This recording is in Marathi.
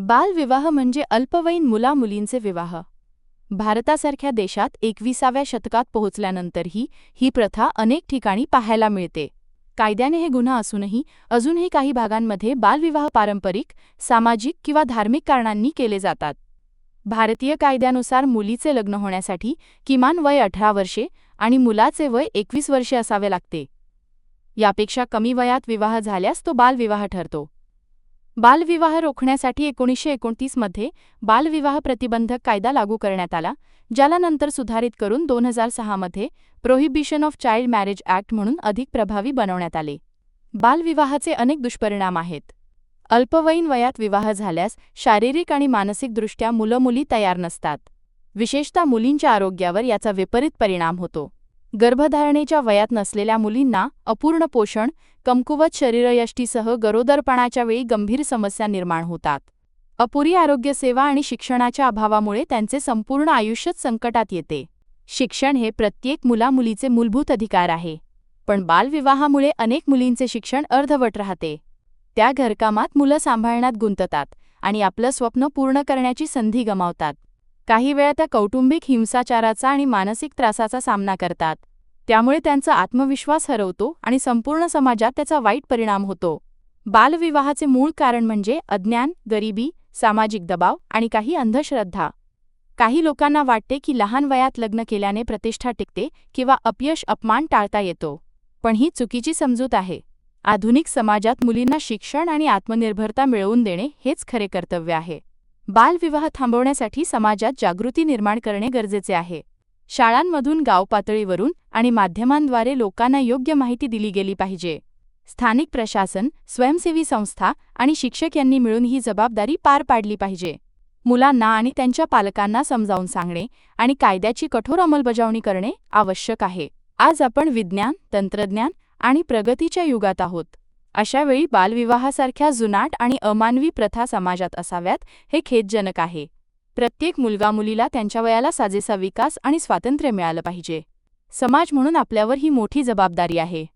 बालविवाह म्हणजे अल्पवयीन मुलामुलींचे विवाह. भारतासारख्या देशात एकविसाव्या शतकात पोहोचल्यानंतरही ही प्रथा अनेक ठिकाणी पाहायला मिळते. कायद्याने हे गुन्हा असूनही अजूनही काही भागांमध्ये बालविवाह पारंपरिक सामाजिक किंवा धार्मिक कारणांनी केले जातात. भारतीय कायद्यानुसार मुलीचे लग्न होण्यासाठी किमान वय अठरा वर्षे आणि मुलाचे वय एकवीस वर्षे असावे लागते. यापेक्षा कमी वयात विवाह झाल्यास तो बालविवाह ठरतो. बालविवाह रोखण्यासाठी एकोणीसशे एकोणतीसमध्ये बालविवाह प्रतिबंधक कायदा लागू करण्यात आला ज्याला नंतर सुधारित करून दोन हजार सहामध्ये prohibition of child marriage act म्हणून अधिक प्रभावी बनवण्यात आले. बालविवाहाचे अनेक दुष्परिणाम आहेत. अल्पवयीन वयात विवाह झाल्यास शारीरिक आणि मानसिकदृष्ट्या मुलं मुली तयार नसतात. विशेषतः मुलींच्या आरोग्यावर याचा विपरीत परिणाम होतो. गर्भधारणेच्या वयात नसलेल्या मुलींना अपूर्ण पोषण कमकुवत शरीरयष्टीसह गरोदरपणाच्या वेळी गंभीर समस्या निर्माण होतात. अपुरी आरोग्यसेवा आणि शिक्षणाच्या अभावामुळे त्यांचे संपूर्ण आयुष्यच संकटात येते. शिक्षण हे प्रत्येक मुलामुलीचे मूलभूत अधिकार आहे. पण बालविवाहामुळे अनेक मुलींचे शिक्षण अर्धवट राहते. त्या घरकामात मुलं सांभाळण्यात गुंततात आणि आपलं स्वप्न पूर्ण करण्याची संधी गमावतात. काही वेळा त्या कौटुंबिक हिंसाचाराचा आणि मानसिक त्रासाचा सामना करतात. त्यामुळे त्यांचा आत्मविश्वास हरवतो आणि संपूर्ण समाजात त्याचा वाईट परिणाम होतो. बालविवाहाचे मूळ कारण म्हणजे अज्ञान गरिबी सामाजिक दबाव आणि काही अंधश्रद्धा. काही लोकांना वाटते की लहान वयात लग्न केल्याने प्रतिष्ठा टिकते किंवा अपयश अपमान टाळता येतो. पण ही चुकीची समजूत आहे. आधुनिक समाजात मुलींना शिक्षण आणि आत्मनिर्भरता मिळवून देणे हेच खरे कर्तव्य आहे. बालविवाह थांबवण्यासाठी समाजात जागृती निर्माण करणे गरजेचे आहे. शाळांमधून गाव पातळीवरून आणि माध्यमांद्वारे लोकांना योग्य माहिती दिली गेली पाहिजे. स्थानिक प्रशासन स्वयंसेवी संस्था आणि शिक्षक यांनी मिळून ही जबाबदारी पार पाडली पाहिजे. मुलांना आणि त्यांच्या पालकांना समजावून सांगणे आणि कायद्याची कठोर अंमलबजावणी करणे आवश्यक आहे. आज आपण विज्ञान तंत्रज्ञान आणि प्रगतीच्या युगात आहोत. अशावेळी बालविवाहासारख्या जुनाट आणि अमानवी प्रथा समाजात असाव्यात हे खेदजनक आहे. प्रत्येक मुलगा मुलीला त्यांच्या वयाला साजेसा विकास आणि स्वातंत्र्य मिळालं पाहिजे. समाज म्हणून आपल्यावर ही मोठी जबाबदारी आहे.